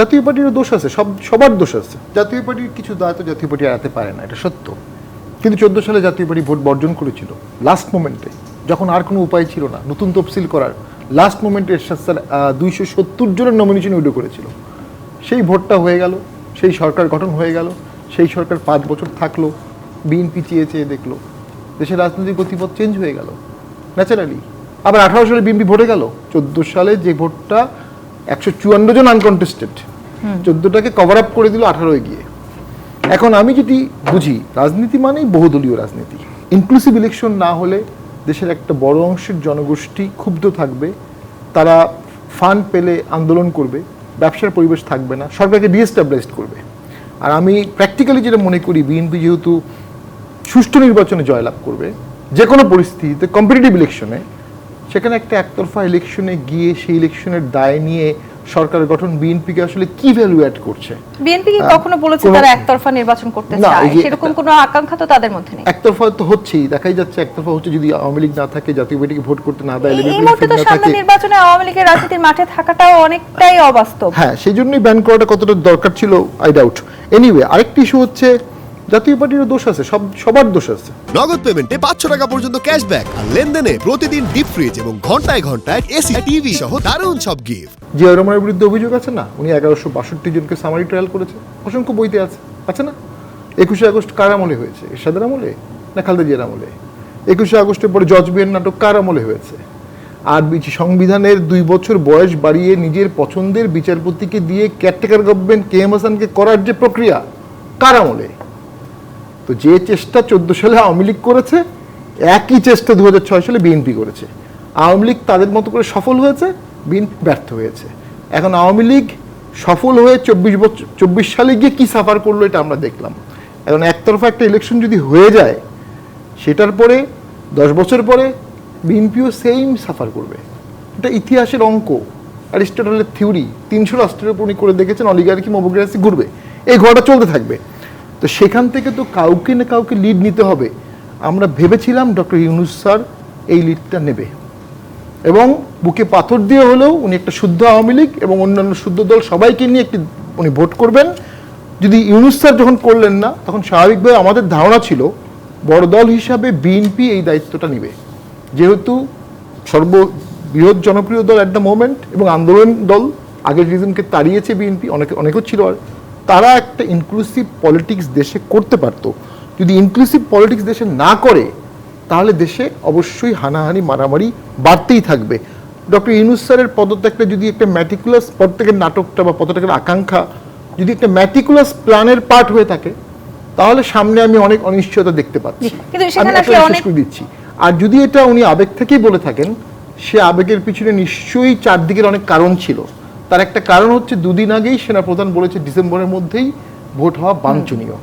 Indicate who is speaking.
Speaker 1: জাতীয় পার্টিরও দোষ আছে, সব, সবার দোষ আছে। জাতীয় পার্টির কিছু দায়িত্ব জাতীয় পার্টি এড়াতে পারে না, এটা সত্য। কিন্তু চোদ্দ সালে জাতীয় পার্টি ভোট বর্জন করেছিল লাস্ট মোমেন্টে যখন আর কোনো উপায় ছিল না, নতুন তফসিল করার লাস্ট মোমেন্টে এরশাদ স্যার দুইশো সত্তর জনের নমিনেশন উইডো করেছিল। সেই ভোটটা হয়ে গেল, সেই সরকার গঠন হয়ে গেল, সেই সরকার পাঁচ বছর থাকল, বিএনপি চেয়ে চেয়ে দেখল, দেশের রাজনৈতিক গতিপথ চেঞ্জ হয়ে গেল ন্যাচারালি আবার আঠারো সালে বিএনপি ভোটে গেল, চোদ্দ সালে যে ভোটটা একশো চুয়ান্ন জন আনকন্টেস্টেড চোদ্দটাকে কভার আপ করে দিল আঠারোয় গিয়ে। এখন আমি যদি বুঝি রাজনীতি মানেই বহুদলীয় রাজনীতি। ইনক্লুসিভ ইলেকশন না হলে দেশের একটা বড় অংশের জনগোষ্ঠী ক্ষুব্ধ থাকবে তারা ফান্ড পেলে আন্দোলন করবে ব্যবসার পরিবেশ থাকবে না সরকারকে ডিএস্টাবলাইজড করবে। আর আমি প্র্যাকটিক্যালি যেটা মনে করি বিএনপি যেহেতু সুষ্ঠু নির্বাচনে জয়লাভ করবে যে কোনো পরিস্থিতিতে কম্পিটিটিভ ইলেকশনে সেখানে একটা একতরফা ইলেকশনে গিয়ে সেই ইলেকশনের দায় নিয়ে সরকার গঠন বিএনপিকে আসলে কি ভ্যালু অ্যাড করছে?
Speaker 2: বিএনপি কি কখনো বলেছে তারা একতরফা নির্বাচন করতে চায়? সেরকম কোনো আকাঙ্ক্ষা তো তাদের মধ্যে নেই।
Speaker 1: একতরফা তো হচ্ছেই দেখাই যাচ্ছে একতরফা হচ্ছে যদি আওয়ামী লীগ না থাকে জাতীয় পার্টিকে ভোট করতে না দেয়
Speaker 2: এই- মুহূর্তে তো সামনে নির্বাচনে আওয়ামী লীগের রাজনীতির মাঠে থাকাটাও অনেকটাই অবাস্তব।
Speaker 1: হ্যাঁ সেই জন্যই ব্যান করাটা কতটা দরকার ছিল আই ডাউট এনিওয়ে আরেকটি ইস্যু হচ্ছে জাতীয় পার্টিরও দোষ আছে সব সবার দোষ আছে।
Speaker 3: নগদ পেমেন্টে পাঁচশো টাকা পর্যন্ত ক্যাশব্যাক আর লেনদেনে প্রতিদিন ডিপ ফ্রিজ এবং ঘন্টায় ঘন্টায় এসি টিভি সহ দারুণ সব গিফট
Speaker 1: জিয়া রহমানের বিরুদ্ধে অভিযোগ আছে না? উনি এগারোশো বাষট্টি জনকে সামারি ট্রায়াল করেছে। অসংখ্য বইতে আছে। আছে না? একুশে আগস্ট কার আমলে হয়েছে? এরশাদের আমলে? না খালেদা জিয়ার আমলে? একুশে আগস্টের পরে জজবিএন নাটক কার আমলে হয়েছে? আর বিচ- সংবিধানের দুই বছর বয়স বাড়িয়ে নিজের পছন্দের বিচারপতিকে দিয়ে কেয়ারটেকার গভর্নমেন্ট কে এম হাসানকে করার যে প্রক্রিয়া কার আমলে? তো যে চেষ্টা চোদ্দ সালে আওয়ামী লীগ করেছে, একই চেষ্টা দু সালে বিএনপি করেছে। আওয়ামী লীগ তাদের মতো করে সফল হয়েছে, বিএনপি ব্যর্থ হয়েছে। এখন আওয়ামী লীগ সফল হয়ে চব্বিশ বছর চব্বিশ সালে গিয়ে কী সাফার করল এটা আমরা দেখলাম। এখন একতরফা একটা ইলেকশন যদি হয়ে যায়, সেটার পরে, দশ বছর পরে বিএনপিও সেম সাফার করবে। এটা ইতিহাসের অঙ্ক। অ্যারিস্টটলের থিওরি তিনশো রাষ্ট্রের উপর করে দেখেছেন অলিগার্কি মোবোগ্রাসি ঘুরবে। এই ঘোড়াটা চলতে থাকবে। তো সেখান থেকে তো কাউকে না কাউকে লিড নিতে হবে। আমরা ভেবেছিলাম ডক্টর ইউনুস স্যার এই লিডটা নেবে। এবং বুকে পাথর দিয়ে হলেও উনি একটা শুদ্ধ আওয়ামী লীগ এবং অন্যান্য শুদ্ধ দল সবাইকে নিয়ে একটি উনি ভোট করবেন। যদি ইউনুস স্যার যখন করলেন না, তখন স্বাভাবিকভাবে আমাদের ধারণা ছিল বড় দল হিসাবে বিএনপি এই দায়িত্বটা নেবে। যেহেতু সর্ব বৃহৎ জনপ্রিয় দল অ্যাট দ্য মোমেন্ট এবং আন্দোলন দল আগের রিজনকে তাড়িয়েছে বিএনপি অনেকে অনেকেও ছিল আর তারা একটা ইনক্লুসিভ পলিটিক্স দেশে করতে পারতো। যদি ইনক্লুসিভ পলিটিক্স দেশে না করে তাহলে দেশে অবশ্যই হানাহানি মারামারি বাড়তেই থাকবে। ডক্টর ইউনুস স্যারের পদত্যাগটা যদি একটা ম্যাটিকুলাস পদত্যাগের নাটকটা বা পদত্যাগের আকাঙ্ক্ষা যদি একটা ম্যাটিকুলাস প্ল্যানের পার্ট হয়ে থাকে তাহলে সামনে আমি অনেক অনিশ্চয়তা দেখতে পাচ্ছি। আমি করে দিচ্ছি। আর যদি এটা উনি আবেগ থেকেই বলে থাকেন সে আবেগের পিছনে নিশ্চয়ই চারদিকের অনেক কারণ ছিল। তার একটা কারণ হচ্ছে দুদিন আগেই সেনাপ্রধান বলেছে ডিসেম্বরের মধ্যেই ভোট হওয়া বাঞ্ছনীয়।